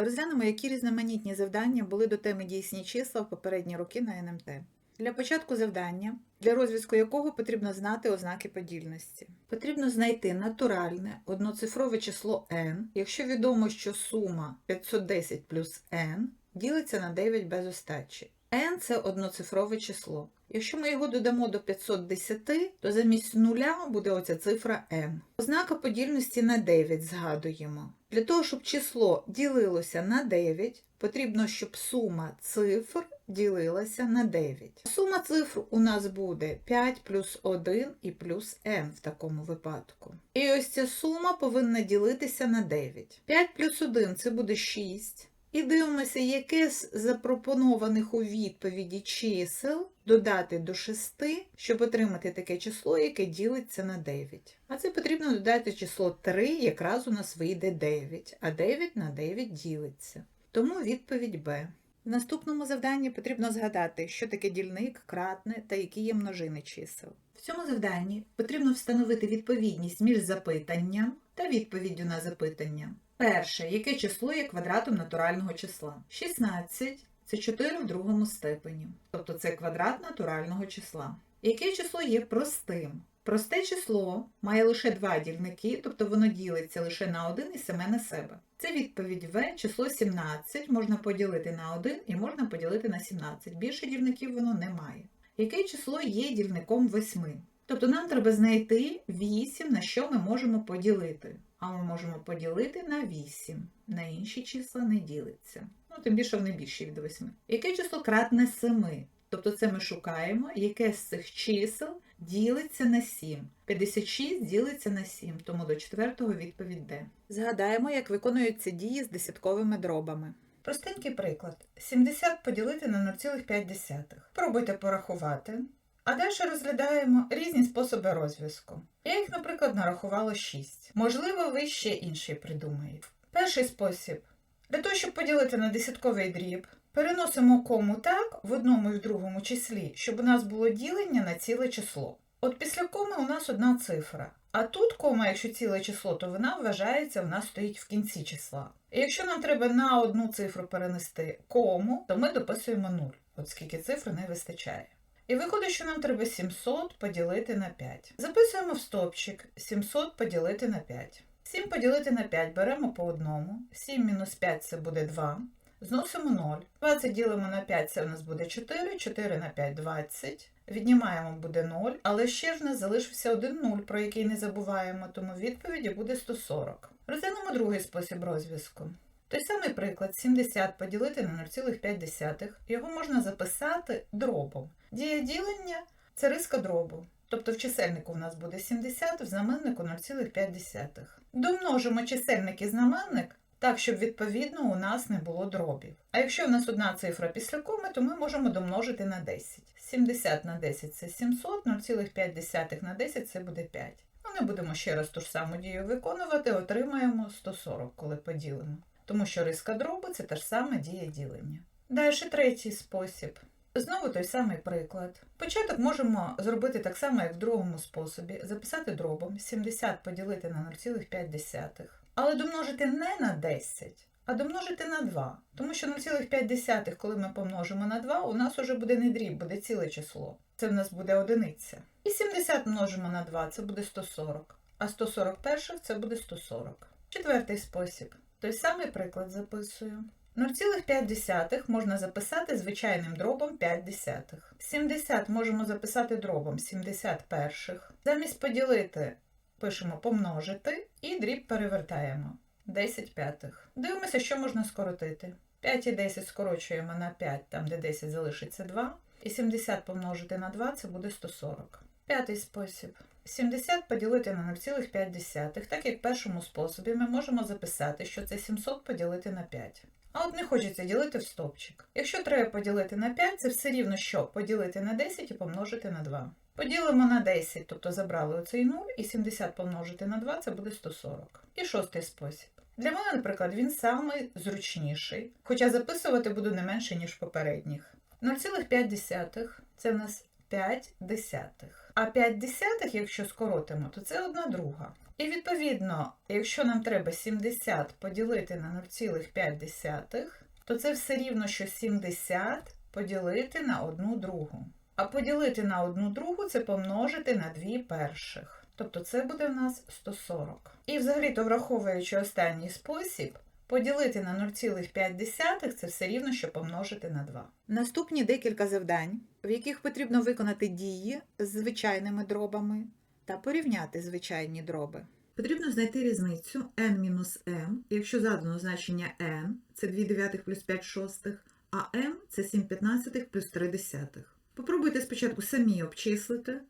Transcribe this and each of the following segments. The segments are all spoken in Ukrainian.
Розглянемо, які різноманітні завдання були до теми дійсні числа в попередні роки на НМТ. Для початку завдання, для розв'язку якого потрібно знати ознаки подільності. Потрібно знайти натуральне одноцифрове число n, якщо відомо, що сума 510 плюс n ділиться на 9 без остачі. N – це одноцифрове число. Якщо ми його додамо до 510, то замість нуля буде оця цифра n. Ознака подільності на 9 згадуємо. Для того, щоб число ділилося на 9, потрібно, щоб сума цифр ділилася на 9. Сума цифр у нас буде 5 плюс 1 і плюс n в такому випадку. І ось ця сума повинна ділитися на 9. 5 плюс 1 це буде 6. І дивимося, яке з запропонованих у відповіді чисел додати до 6, щоб отримати таке число, яке ділиться на 9. А це потрібно додати число 3, якраз у нас вийде 9, а 9 на 9 ділиться. Тому відповідь Б. В наступному завданні потрібно згадати, що таке дільник, кратне та які є множини чисел. В цьому завданні потрібно встановити відповідність між запитанням та відповіддю на запитання. Перше, яке число є квадратом натурального числа? 16 це 4 в другому степені, тобто це квадрат натурального числа. Яке число є простим? Просте число має лише два дільники, тобто воно ділиться лише на один і саме на себе. Це відповідь В, число 17 можна поділити на 1 і можна поділити на 17. Більше дільників воно не має. Яке число є дільником 8? Тобто нам треба знайти 8, на що ми можемо поділити. А ми можемо поділити на 8. На інші числа не ділиться. Ну, тим більше вони більші від 8. Яке число кратне 7? Тобто це ми шукаємо, яке з цих чисел ділиться на 7. 56 ділиться на 7, тому до четвертого відповідь Д. Згадаємо, як виконуються дії з десятковими дробами. Простенький приклад. 70 поділити на 0,5. Пробуйте порахувати. А далі розглядаємо різні способи розв'язку. Я їх, наприклад, нарахувала 6. Можливо, ви ще інший придумаєте. Перший спосіб. Для того, щоб поділити на десятковий дріб, переносимо кому так в одному і в другому числі, щоб у нас було ділення на ціле число. От після коми у нас одна цифра. А тут кома, якщо ціле число, то вона вважається, в нас стоїть в кінці числа. І якщо нам треба на одну цифру перенести кому, то ми дописуємо 0, от скільки цифр не вистачає. І виходить, що нам треба 700 поділити на 5. Записуємо в стопчик 700 поділити на 5. 7 поділити на 5 беремо по одному. 7 мінус 5 це буде 2. Зносимо 0. 20 ділимо на 5, це в нас буде 4. 4 на 5 20. Віднімаємо буде 0, але ще ж в нас залишився один 0, про який не забуваємо, тому відповіді буде 140. Розглянемо другий спосіб розв'язку. Той самий приклад 70 поділити на 0,5. Його можна записати дробом. Дія ділення це риска дробу. Тобто в чисельнику в нас буде 70, в знаменнику 0,5. Домножимо чисельник і знаменник так, щоб відповідно у нас не було дробів. А якщо в нас одна цифра після коми, то ми можемо домножити на 10. 70 на 10 це 700, 0,5 на 10 це буде 5. Ну, не будемо ще раз ту ж саму дію виконувати, отримаємо 140, коли поділимо. Тому що риска дробу це та ж сама дія ділення. Далі третій спосіб. Знову той самий приклад. Початок можемо зробити так само, як в другому способі, записати дробом 70 поділити на 0,5. Але домножити не на 10, а домножити на 2. Тому що 0,5, коли ми помножимо на 2, у нас вже буде не дріб, буде ціле число. Це в нас буде одиниця. І 70 множимо на 2, це буде 140. А 141 це буде 140. Четвертий спосіб. Той самий приклад записую. 0,5 можна записати звичайним дробом 5 десятих. 70 можемо записати дробом 70 перших. Замість поділити пишемо помножити і дріб перевертаємо. 10 п'ятих. Дивимося, що можна скоротити. 5 і 10 скорочуємо на 5, там де 10 залишиться 2. І 70 помножити на 2 це буде 140. П'ятий спосіб. 70 поділити на 0,5. Так як в першому способі ми можемо записати, що це 700 поділити на 5. А от не хочеться ділити в стопчик. Якщо треба поділити на 5, це все рівно що поділити на 10 і помножити на 2. Поділимо на 10, тобто забрали оцей 0, і 70 помножити на 2 це буде 140. І шостий спосіб. Для мене, наприклад, він самий зручніший, хоча записувати буду не менше, ніж в попередніх. 0,5 це в нас 5 десятих. А 5 десятих, якщо скоротимо, то це 1 друга. І відповідно, якщо нам треба 70 поділити на 0,5, то це все рівно, що 70 поділити на 1 другу. А поділити на 1 другу це помножити на 2 перших. Тобто це буде в нас 140. І взагалі-то враховуючи останній спосіб, поділити на 0,5 це все рівно, що помножити на 2. Наступні декілька завдань, в яких потрібно виконати дії з звичайними дробами та порівняти звичайні дроби. Потрібно знайти різницю n-m, якщо задано значення n це 2 дев'ятих плюс 5 шостих, а m це 7 п'ятнадцятих плюс 3 десятих. Попробуйте спочатку самі обчислити,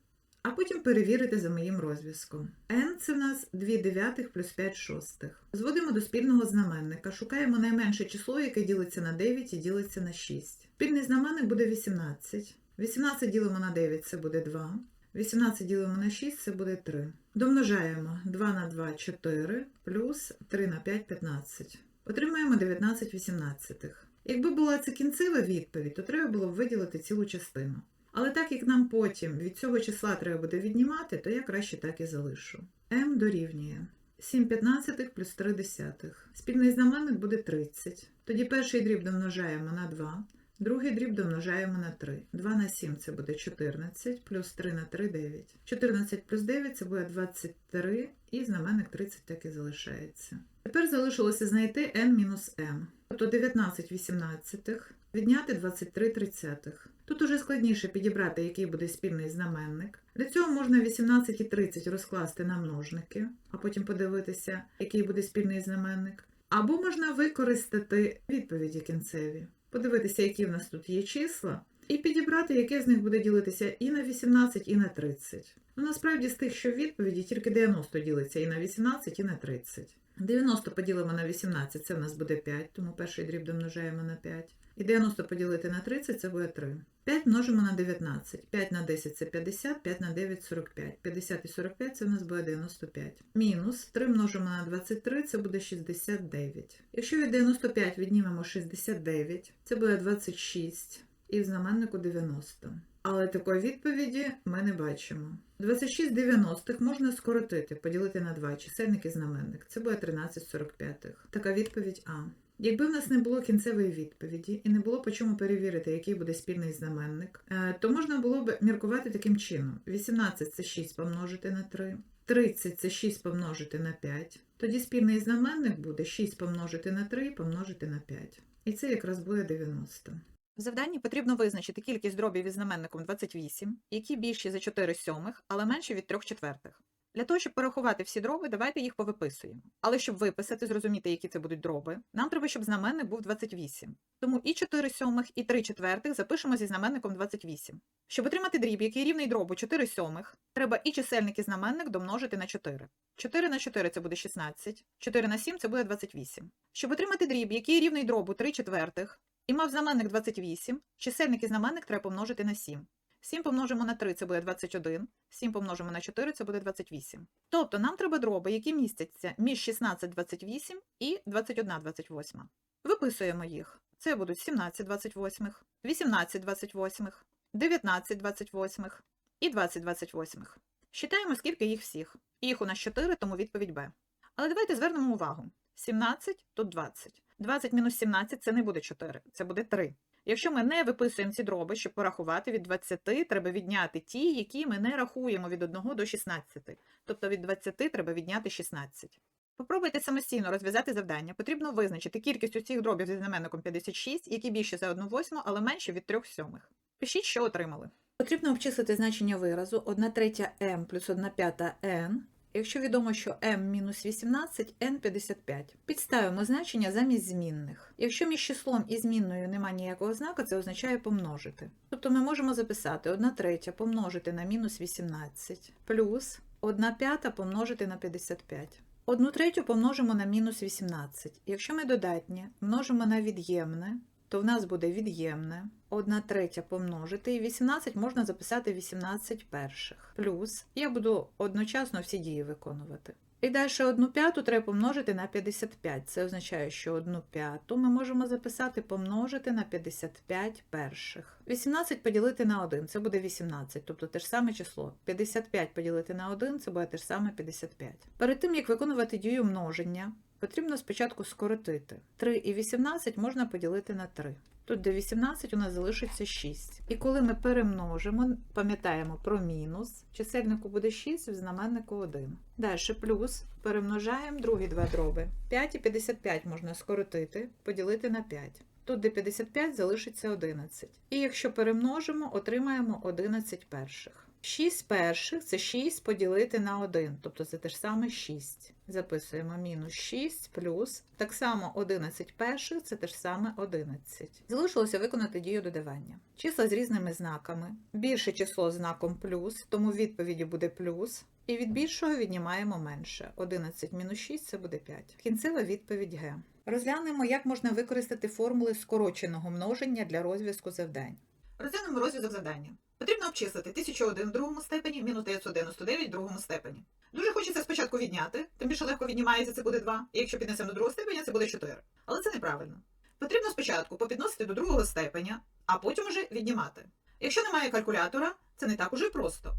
а потім перевірити за моїм розв'язком. n це в нас 2 дев'ятих плюс 5 шостих. Зводимо до спільного знаменника, шукаємо найменше число, яке ділиться на 9 і ділиться на 6. Спільний знаменник буде 18. 18 ділимо на 9 це буде 2. 18 ділимо на 6 це буде 3. Домножаємо 2 на 2 4 плюс 3 на 5 15. Отримаємо 19 вісімнадцятих. Якби була це кінцева відповідь, то треба було б виділити цілу частину. Але так як нам потім від цього числа треба буде віднімати, то я краще так і залишу. m дорівнює 7 п'ятнадцятих плюс 3 десятих. Спільний знаменник буде 30. Тоді перший дріб домножаємо на 2, другий дріб домножаємо на 3. 2 на 7 це буде 14, плюс 3 на 3 – 9. 14 плюс 9 це буде 23, і знаменник 30 так і залишається. Тепер залишилося знайти n-m. Тобто 19 вісімнадцятих відняти 23 тридцятих. Тут уже складніше підібрати, який буде спільний знаменник. Для цього можна 18 і 30 розкласти на множники, а потім подивитися, який буде спільний знаменник. Або можна використати відповіді кінцеві, подивитися, які в нас тут є числа, і підібрати, яке з них буде ділитися і на 18, і на 30. Ну, насправді, з тих, що в відповіді, тільки 90 ділиться і на 18, і на 30. 90 поділимо на 18, це в нас буде 5, тому перший дріб домножаємо на 5. І 90 поділити на 30, це буде 3. 5 множимо на 19. 5 на 10 це 50, 5 на 9 – 45. 50 і 45 це в нас буде 95. Мінус 3 множимо на 23, це буде 69. Якщо від 95 віднімемо 69, це буде 26. І в знаменнику 90. Але такої відповіді ми не бачимо. 26 90 можна скоротити, поділити на 2 чисельник і знаменник. Це буде 13 45. Така відповідь А. Якби в нас не було кінцевої відповіді і не було по чому перевірити, який буде спільний знаменник, е, то можна було б міркувати таким чином: 18 це 6 помножити на 3, 30 це 6 помножити на 5. Тоді спільний знаменник буде 6 помножити на 3 помножити на 5. І це якраз буде 90. В завданні потрібно визначити кількість дробів із знаменником 28, які більші за 4 сьомих, але менші від 3 четвертих. Для того, щоб порахувати всі дроби, давайте їх повиписуємо. Але щоб виписати, зрозуміти, які це будуть дроби, нам треба, щоб знаменник був 28. Тому і 4 сьомих, і 3 четвертих запишемо зі знаменником 28. Щоб отримати дріб, який рівний дробу 4 сьомих, треба і чисельник і знаменник домножити на 4. 4 на 4 це буде 16, 4 на 7 це буде 28. Щоб отримати дріб, який рівний дробу 3 четвертих, і мав знаменник 28, чисельник і знаменник треба помножити на 7. 7 помножимо на 3 це буде 21, 7 помножимо на 4 це буде 28. Тобто нам треба дроби, які містяться між 16 28 і 21 28. Виписуємо їх. Це будуть 17 28, 18 28, 19 28 і 20 28. Считаємо, скільки їх всіх. Їх у нас 4, тому відповідь Б. Але давайте звернемо увагу. 17 тут 20. 20 мінус 17 це не буде 4, це буде 3. Якщо ми не виписуємо ці дроби, щоб порахувати від 20, треба відняти ті, які ми не рахуємо від 1 до 16. Тобто від 20 треба відняти 16. Попробуйте самостійно розв'язати завдання. Потрібно визначити кількість усіх дробів зі знаменником 56, які більші за 1 восьму, але менші від 3 сьомих. Пишіть, що отримали. Потрібно обчислити значення виразу 1 третя m плюс 1 п'ята n Якщо відомо, що m-18, n55. Підставимо значення замість змінних. Якщо між числом і змінною немає ніякого знака, це означає помножити. Тобто ми можемо записати 1 третя помножити на мінус 18 плюс 1 п'ята помножити на 55. 1 третю помножимо на мінус 18. Якщо ми додатнє множимо на від'ємне, то в нас буде від'ємне 1 третя помножити, і 18 можна записати 18 перших. Плюс я буду одночасно всі дії виконувати. І далі 1 п'яту треба помножити на 55. Це означає, що 1 п'яту ми можемо записати помножити на 55 перших. 18 поділити на 1 це буде 18, тобто те ж саме число. 55 поділити на 1 це буде те ж саме 55. Перед тим, як виконувати дію множення, потрібно спочатку скоротити. 3 і 18 можна поділити на 3. Тут де 18 у нас залишиться 6. І коли ми перемножимо, пам'ятаємо про мінус, чисельнику буде 6, в знаменнику 1. Далі плюс перемножаємо другі два дроби. 5 і 55 можна скоротити, поділити на 5. Тут де 55 залишиться 11. І якщо перемножимо, отримаємо 11 перших. 6 перших це 6 поділити на 1, тобто це те ж саме 6. Записуємо мінус 6 плюс. Так само 11 перших це те ж саме 11. Залишилося виконати дію додавання. Числа з різними знаками. Більше число знаком плюс, тому в відповіді буде плюс. І від більшого віднімаємо менше. 11 мінус 6 це буде 5. Кінцева відповідь Г. Розглянемо, як можна використати формули скороченого множення для розв'язку завдань. Розглянемо розв'язок завдання. Потрібно обчислити 1001 в другому степені, мінус 999 в другому степені. Дуже хочеться спочатку відняти, тим більше легко віднімається, це буде 2, і якщо піднесемо до другого степеня, це буде 4. Але це неправильно. Потрібно спочатку попідносити до другого степеня, а потім уже віднімати. Якщо немає калькулятора, це не так уже просто.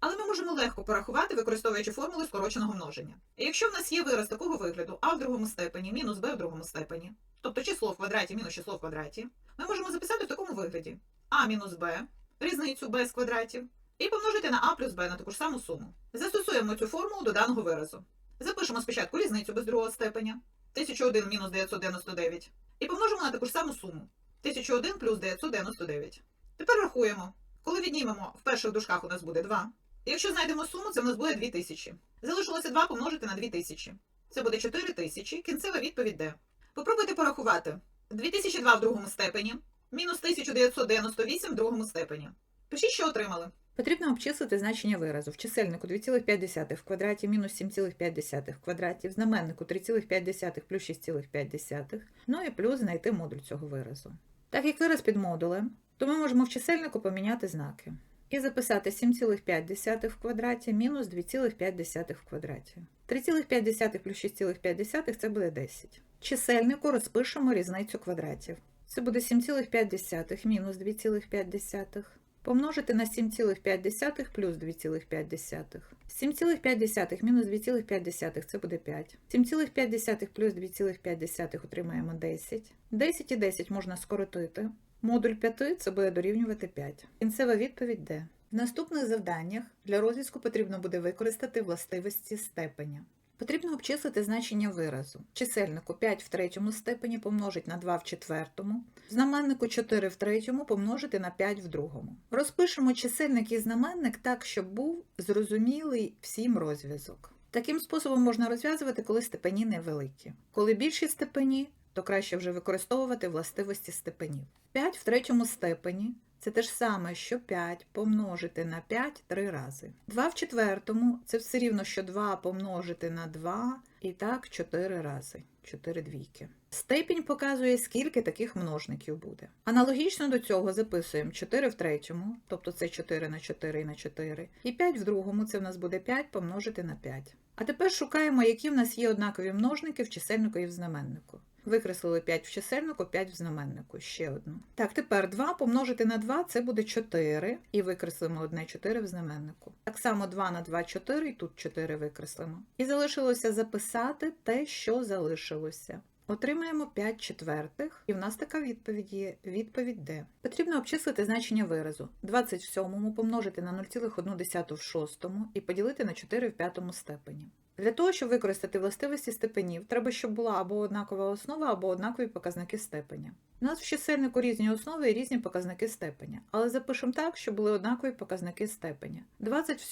Але ми можемо легко порахувати, використовуючи формули скороченого множення. І якщо в нас є вираз такого вигляду а в другому степені мінус b в другому степені, тобто число в квадраті мінус число в квадраті, ми можемо записати в такому вигляді а мінус b, різницю b з квадратів, і помножити на а плюс b на таку ж саму суму. Застосуємо цю формулу до даного виразу. Запишемо спочатку різницю без другого степеня 1001 мінус 999 і помножимо на таку ж саму суму 1001 плюс 999. Тепер рахуємо. Коли віднімемо в перших дужках у нас буде 2. І якщо знайдемо суму, це в нас буде 2000. Залишилося 2 помножити на 2000. Це буде 4000. Кінцева відповідь Д. Попробуйте порахувати. 2002 в другому степені, мінус 1998 в другому степені. Пишіть, що отримали. Потрібно обчислити значення виразу. В чисельнику 2,5 в квадраті мінус 7,5 в квадраті, в знаменнику 3,5 плюс 6,5, ну і плюс знайти модуль цього виразу. Так як вираз під модулем, то ми можемо в чисельнику поміняти знаки. І записати 7,5 в квадраті мінус 2,5 в квадраті. 3,5 плюс 6,5 це буде 10. Чисельнику розпишемо різницю квадратів. Це буде 7,5 мінус 2,5. Помножити на 7,5 плюс 2,5. 7,5 мінус 2,5 це буде 5. 7,5 плюс 2,5 отримаємо 10. 10 і 10 можна скоротити. Модуль 5 це буде дорівнювати 5. Кінцева відповідь Д. В наступних завданнях для розв'язку потрібно буде використати властивості степеня. Потрібно обчислити значення виразу. Чисельнику 5 в третьому степені помножить на 2 в четвертому, знаменнику 4 в третьому помножити на 5 в другому. Розпишемо чисельник і знаменник так, щоб був зрозумілий всім розв'язок. Таким способом можна розв'язувати, коли степені невеликі. Коли більші степені, то краще вже використовувати властивості степенів. 5 в третьому степені це те ж саме, що 5 помножити на 5 три рази. 2 в четвертому це все рівно, що 2 помножити на 2 і так 4 рази. 4 двійки. Степінь показує, скільки таких множників буде. Аналогічно до цього записуємо 4 в третьому, тобто це 4 на 4 і на 4, і 5 в другому, це в нас буде 5 помножити на 5. А тепер шукаємо, які в нас є однакові множники в чисельнику і в знаменнику. Викреслили 5 в чисельнику, 5 в знаменнику, ще одну. Так, тепер 2 помножити на 2 це буде 4, і викреслимо одне 4 в знаменнику. Так само 2 на 2 4, і тут 4 викреслимо. І залишилося записати те, що залишилося. Отримаємо 5 четвертих, і в нас така відповідь є. Відповідь Д. Потрібно обчислити значення виразу. 20 в помножити на 0,1 в шостому і поділити на 4 в п'ятому степені. Для того, щоб використати властивості степенів, треба, щоб була або однакова основа, або однакові показники степеня. У нас в чисельнику різні основи і різні показники степеня, але запишемо так, щоб були однакові показники степеня. 20 в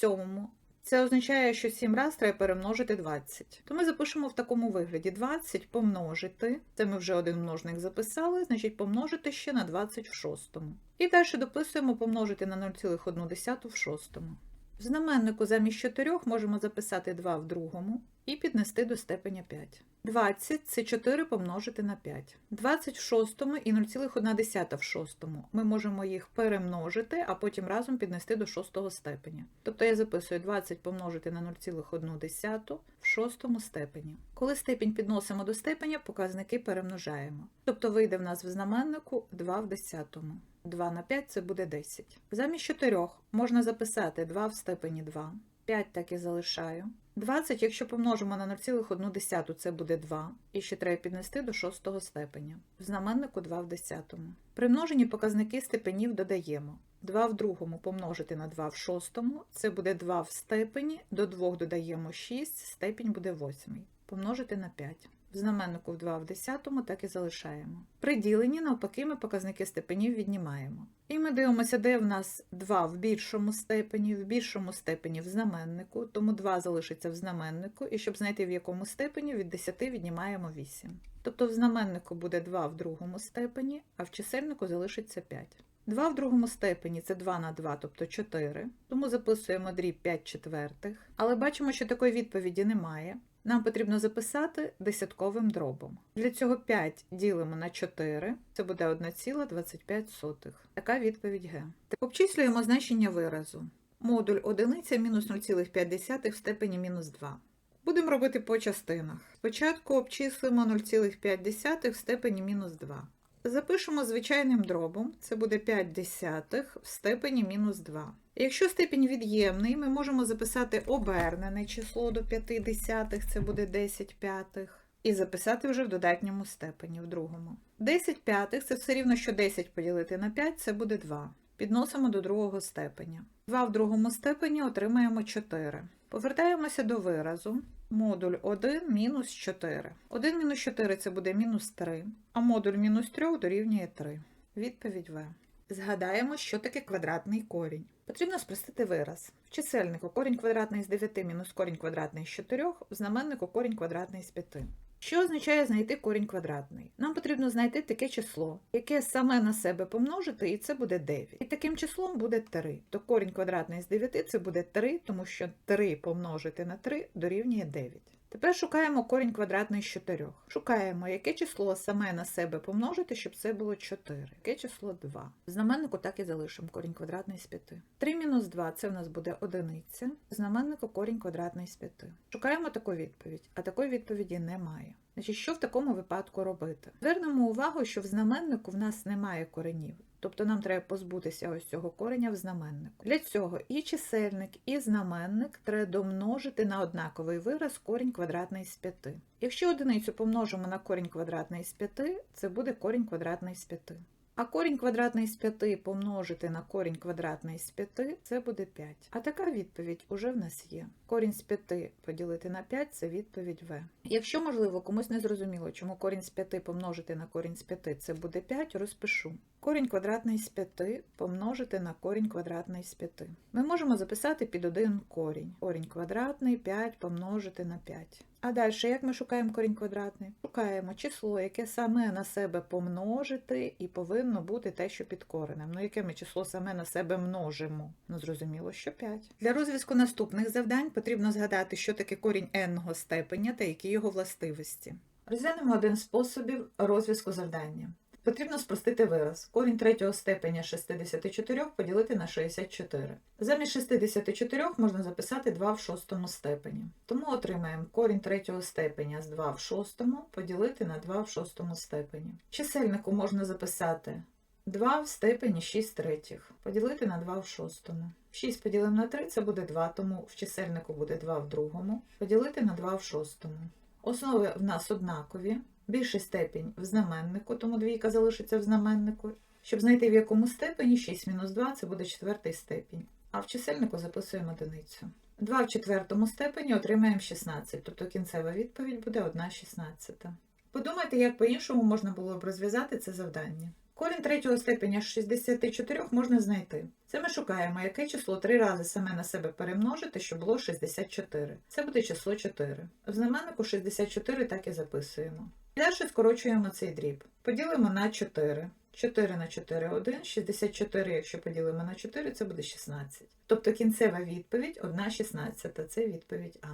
це означає, що 7 раз треба перемножити 20. То ми запишемо в такому вигляді 20 помножити, це ми вже один множник записали, значить помножити ще на 20 в шостому. І далі дописуємо помножити на 0,1 в шостому. В знаменнику замість 4 можемо записати 2 в другому і піднести до степеня 5. 20 це 4 помножити на 5. 20 в шостому і 0,1 в шостому. Ми можемо їх перемножити, а потім разом піднести до шостого степеня. Тобто я записую 20 помножити на 0,1 в шостому степені. Коли степінь підносимо до степеня, показники перемножаємо. Тобто вийде в нас в знаменнику 2 в десятому. 2 на 5 це буде 10. Замість 4 можна записати 2 в степені 2. 5 так і залишаю. 20, якщо помножимо на 0,1, це буде 2. І ще треба піднести до шостого степеня. В знаменнику 2 в десятому. При множенні показники степенів додаємо. 2 в другому помножити на 2 в шостому, це буде 2 в степені, до 2 додаємо 6, степінь буде 8. Помножити на 5. В знаменнику в 2 в десятому так і залишаємо. При діленні, навпаки, ми показники степенів віднімаємо. І ми дивимося, де в нас 2 в більшому степені, в більшому степені в знаменнику, тому 2 залишиться в знаменнику, і щоб знайти в якому степені, від 10 віднімаємо 8. Тобто в знаменнику буде 2 в другому степені, а в чисельнику залишиться 5. 2 в другому степені це 2 на 2, тобто 4, тому записуємо дріб 5 четвертих. Але бачимо, що такої відповіді немає. Нам потрібно записати десятковим дробом. Для цього 5 ділимо на 4, це буде 1,25. Така відповідь Г. Обчислюємо значення виразу. Модуль одиниця мінус 0,5 в степені мінус 2. Будемо робити по частинах. Спочатку обчислимо 0,5 в степені мінус 2. Запишемо звичайним дробом, це буде 5 десятих в степені мінус 2. Якщо степінь від'ємний, ми можемо записати обернене число до 5 десятих, це буде 10 п'ятих, і записати вже в додатньому степені, в другому. 10 п'ятих це все рівно, що 10 поділити на 5, це буде 2. Підносимо до другого степеня. 2 в другому степені отримаємо 4. Повертаємося до виразу. Модуль 1 мінус 4. 1 мінус 4 це буде мінус 3, а модуль мінус 3 дорівнює 3. Відповідь В. Згадаємо, що таке квадратний корінь. Потрібно спростити вираз. В чисельнику корінь квадратний з 9 мінус корінь квадратний з 4, в знаменнику корінь квадратний з 5. Що означає знайти корінь квадратний? Нам потрібно знайти таке число, яке саме на себе помножити, і це буде 9. І таким числом буде 3. То корінь квадратний з 9 це буде 3, тому що 3 помножити на 3 дорівнює 9. Тепер шукаємо корінь квадратний з 4. Шукаємо, яке число саме на себе помножити, щоб це було 4. Яке число 2. В знаменнику так і залишимо корінь квадратний з 5. 3 мінус 2 це в нас буде одиниця. Знаменнику корінь квадратний з 5. Шукаємо таку відповідь, а такої відповіді немає. Значить, що в такому випадку робити? Звернемо увагу, що в знаменнику в нас немає коренів. Тобто нам треба позбутися ось цього кореня в знаменнику. Для цього і чисельник, і знаменник треба домножити на однаковий вираз корінь квадратний з 5. Якщо одиницю помножимо на корінь квадратний з 5, це буде корінь квадратний з 5. А корінь квадратний з 5 помножити на корінь квадратний з 5 це буде 5. А така відповідь уже в нас є. Корінь з 5 поділити на 5 це відповідь В. Якщо, можливо, комусь не зрозуміло, чому корінь з 5 помножити на корінь з 5 це буде 5, розпишу. Корінь квадратний з 5 помножити на корінь квадратний з 5. Ми можемо записати під один корінь. Корінь квадратний 5 помножити на 5. А далі, як ми шукаємо корінь квадратний? Шукаємо число, яке саме на себе помножити, і повинно бути те, що під коренем. Ну, яке ми число саме на себе множимо? Ну, зрозуміло, що 5. Для розв'язку наступних завдань потрібно згадати, що таке корінь n-го степеня та які його властивості. Розглянемо один з способів розв'язку завдання. Потрібно спростити вираз. Корінь третього степеня 64 поділити на 64. Замість 64 можна записати 2 в шостому степені. Тому отримаємо корінь третього степеня з 2 в шостому поділити на 2 в шостому степені. Чисельнику можна записати 2 в степені 6 третіх поділити на 2 в шостому. 6 поділимо на 3 це буде 2, тому в чисельнику буде 2 в другому, поділити на 2 в шостому. Основи в нас однакові. Більший степінь в знаменнику, тому двійка залишиться в знаменнику. Щоб знайти в якому степені 6 мінус 2 це буде четвертий степінь. А в чисельнику записуємо одиницю. 2 в четвертому степені отримаємо 16, тобто кінцева відповідь буде 1 шістнадцята. Подумайте, як по-іншому можна було б розв'язати це завдання. Корінь третього степеня з 64 можна знайти. Це ми шукаємо, яке число три рази саме на себе перемножити, щоб було 64. Це буде число 4. В знаменнику 64 так і записуємо. Далі скорочуємо цей дріб. Поділимо на 4. 4 на 4 – 1, 64, якщо поділимо на 4, це буде 16. Тобто кінцева відповідь 1 16, це відповідь А.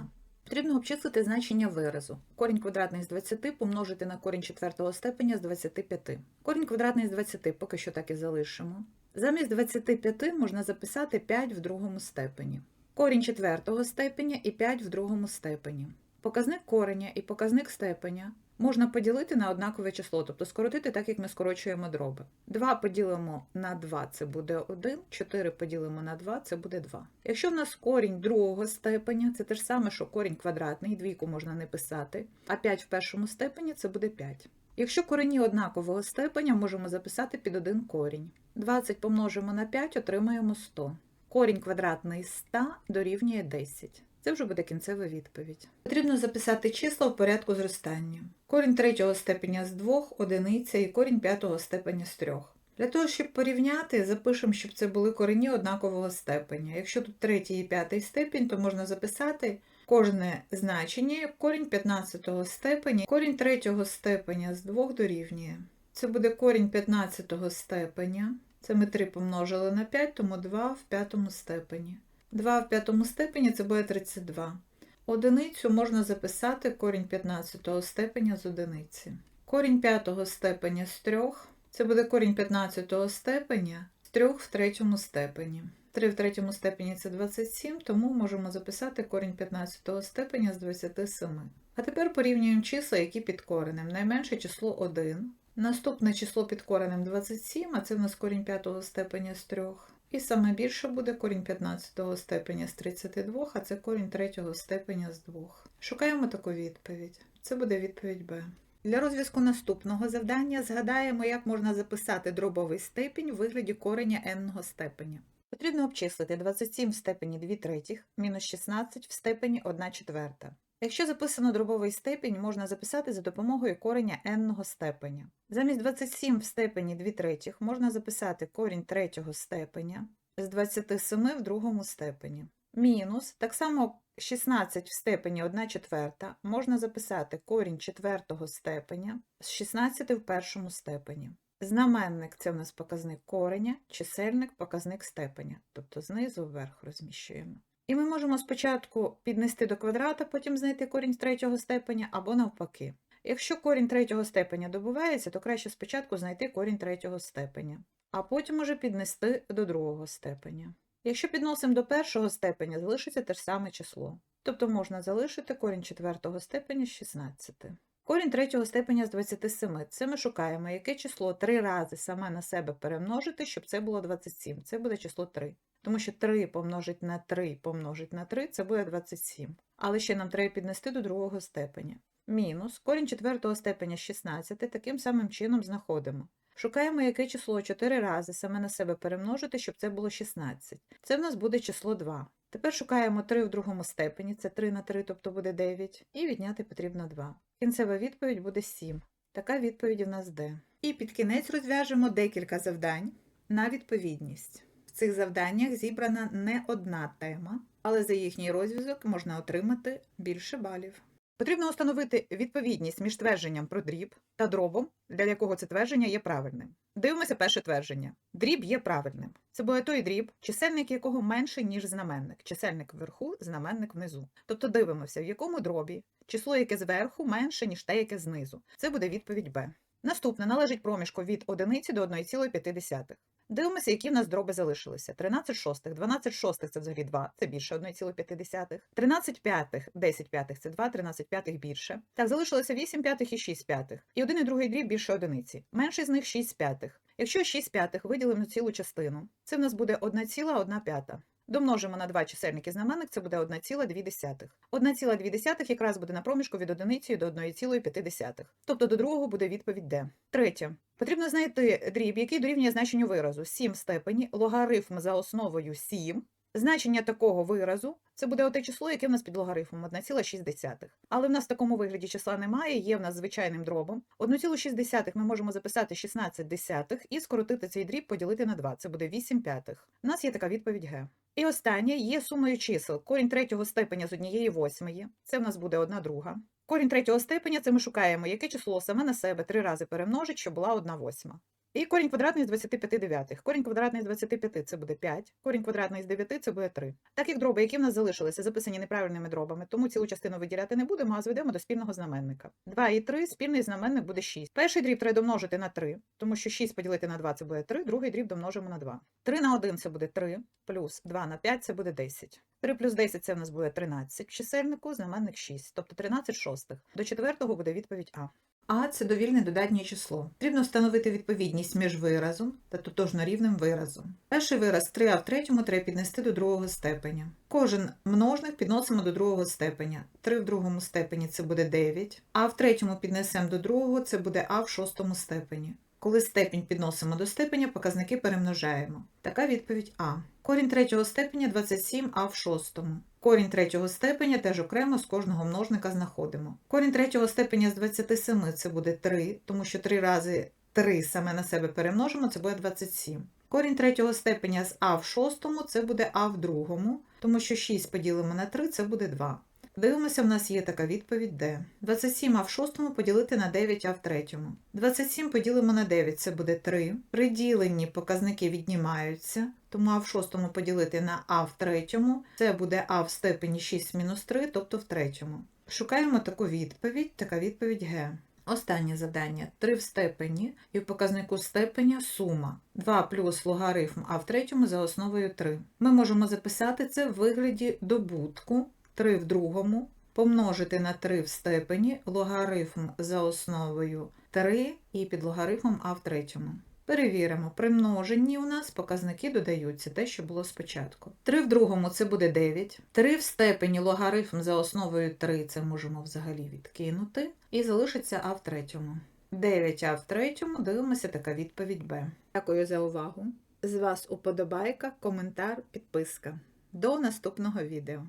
Потрібно обчислити значення виразу. Корінь квадратний з 20 помножити на корінь четвертого степеня з 25. Корінь квадратний з 20 поки що так і залишимо. Замість 25 можна записати 5 в другому степені. Корінь четвертого степеня і 5 в другому степені. Показник кореня і показник степеня можна поділити на однакове число, тобто скоротити так, як ми скорочуємо дроби. 2 поділимо на 2 це буде 1, 4 поділимо на 2 це буде 2. Якщо в нас корінь другого степеня, це те ж саме, що корінь квадратний, двійку можна не писати, а 5 в першому степені це буде 5. Якщо корені однакового степеня, можемо записати під один корінь. 20 помножимо на 5, отримаємо 100. Корінь квадратний з 100 дорівнює 10. Це вже буде кінцева відповідь. Потрібно записати числа в порядку зростання. Корінь третього степеня з 2, одиниця і корінь п'ятого степеня з 3. Для того, щоб порівняти, запишемо, щоб це були корені однакового степеня. Якщо тут третій і п'ятий степінь, то можна записати кожне значення як корінь 15 степеня, корінь третього степеня з 2 дорівнює. Це буде корінь 15 степеня. Це ми 3 помножили на 5, тому 2 в п'ятому степені. 2 в п'ятому степені це буде 32. Одиницю можна записати корінь 15 степеня з одиниці. Корінь 5 степеня з 3 це буде корінь 15 степеня з 3 в третьому степені. 3 в третьому степені це 27, тому можемо записати корінь 15 степеня з 27. А тепер порівнюємо числа, які під коренем. Найменше число 1. Наступне число під коренем 27, а це в нас корінь 5 степеня з 3. І саме більше буде корінь 15 степеня з 32, а це корінь 3 степеня з 2. Шукаємо таку відповідь. Це буде відповідь Б. Для розв'язку наступного завдання згадаємо, як можна записати дробовий степінь у вигляді кореня n степеня. Потрібно обчислити 27 в степені 2 третіх мінус 16 в степені 1 четверта. Якщо записано дробовий степінь, можна записати за допомогою кореня n степеня. Замість 27 в степені 2 третіх можна записати корінь третього степеня з 27 в другому степені. Мінус, так само 16 в степені 1 четверта можна записати корінь четвертого степеня з 16 в першому степені. Знаменник це у нас показник кореня, чисельник показник степеня, тобто знизу вверх розміщуємо. І ми можемо спочатку піднести до квадрата, потім знайти корінь з третього степеня або навпаки. Якщо корінь третього степеня добувається, то краще спочатку знайти корінь третього степеня, а потім уже піднести до другого степеня. Якщо підносимо до першого степеня, залишиться те ж саме число. Тобто можна залишити корінь четвертого степеня з 16. Корінь третього степеня з 27. Це ми шукаємо, яке число три рази саме на себе перемножити, щоб це було 27. Це буде число 3. Тому що 3 помножить на 3 помножить на 3 це буде 27. Але ще нам треба піднести до другого степеня. Мінус корінь четвертого степеня з 16 таким самим чином знаходимо. Шукаємо, яке число 4 рази саме на себе перемножити, щоб це було 16. Це в нас буде число 2. Тепер шукаємо 3 в другому степені, це 3 на 3, тобто буде 9, і відняти потрібно 2. Кінцева відповідь буде 7. Така відповідь у нас Д. І під кінець розв'яжемо декілька завдань на відповідність. Цих завданнях зібрана не одна тема, але за їхній розв'язок можна отримати більше балів. Потрібно встановити відповідність між твердженням про дріб та дробом, для якого це твердження є правильним. Дивимося перше твердження. Дріб є правильним. Це буде той дріб, чисельник якого менший, ніж знаменник. Чисельник вверху, знаменник внизу. Тобто дивимося, в якому дробі число, яке зверху, менше, ніж те, яке знизу. Це буде відповідь Б. Наступне належить проміжку від 1 до 1,5. Дивимося, які в нас дроби залишилися. 13 шостих, 12 шостих – це взагалі 2, це більше 1,5. 13 п'ятих, 10 п'ятих – це 2, 13 п'ятих більше. Так, залишилося 8 п'ятих і 6 п'ятих. І один і другий дріб більше одиниці. Менший з них 6 п'ятих. Якщо 6 п'ятих виділимо цілу частину, це в нас буде 1,1 п'ята. Домножимо на два чисельники знаменник, це буде 1,2. 1,2 якраз буде на проміжку від 1 до 1,5. Тобто до другого буде відповідь Д. Третє. Потрібно знайти дріб, який дорівнює значенню виразу 7 в степені, логарифм за основою 7. Значення такого виразу це буде оте число, яке в нас під логарифмом 1,6. Але в нас в такому вигляді числа немає, є в нас звичайним дробом. 1,6 ми можемо записати 16 десятих і скоротити цей дріб поділити на 2. Це буде 8 п'ятих. У нас є така відповідь Г. І останнє є сумою чисел. Корінь третього степеня з однієї восьмої. Це в нас буде 1 друга. Корінь третього степеня це ми шукаємо, яке число саме на себе три рази перемножить, щоб була 1 восьма. І корінь квадратний з 25 дев'ятих. Корінь квадратний з 25 це буде 5, корінь квадратний з 9 це буде 3. Так як дроби, які в нас залишилися, записані неправильними дробами, тому цілу частину виділяти не будемо, а зведемо до спільного знаменника. 2 і 3, спільний знаменник буде 6. Перший дріб треба домножити на 3, тому що 6 поділити на 2 це буде 3, другий дріб домножимо на 2. 3 на 1 це буде 3, плюс 2 на 5 це буде 10. 3 плюс 10 це в нас буде 13 в чисельнику, знаменник 6, тобто 13 шостих. До четвертого буде відповідь А. А це довільне додатнє число. Потрібно встановити відповідність між виразом та тотожнорівним виразом. Перший вираз 3а в третьому треба піднести до другого степеня. Кожен множник підносимо до другого степеня. 3 в другому степені це буде 9, а в третьому піднесемо до другого це буде а в шостому степені. Коли степінь підносимо до степеня, показники перемножаємо. Така відповідь А. Корінь третього степеня 27а в шостому. Корінь третього степеня теж окремо з кожного множника знаходимо. Корінь третього степеня з 27 це буде 3, тому що 3 рази 3 саме на себе перемножимо, це буде 27. Корінь третього степеня з а в шостому це буде а в другому, тому що 6 поділимо на 3 це буде 2. Дивимося, в нас є така відповідь Д. 27 а в шостому поділити на 9 а в третьому. 27 поділимо на 9, це буде 3. При діленні показники віднімаються, тому а в шостому поділити на а в третьому, це буде а в степені 6 мінус 3, тобто в третьому. Шукаємо таку відповідь, така відповідь Г. Останнє завдання 3 в степені і в показнику степеня сума 2 плюс логарифм а в третьому за основою 3. Ми можемо записати це в вигляді добутку 3 в другому помножити на 3 в степені логарифм за основою 3 і під логарифмом а в третьому. Перевіримо, при множенні у нас показники додаються, те, що було спочатку. 3 в другому це буде 9. 3 в степені логарифм за основою 3 це можемо взагалі відкинути. І залишиться а в третьому. 9 а в третьому, дивимося така відповідь Б. Дякую за увагу. З вас уподобайка, коментар, підписка. До наступного відео.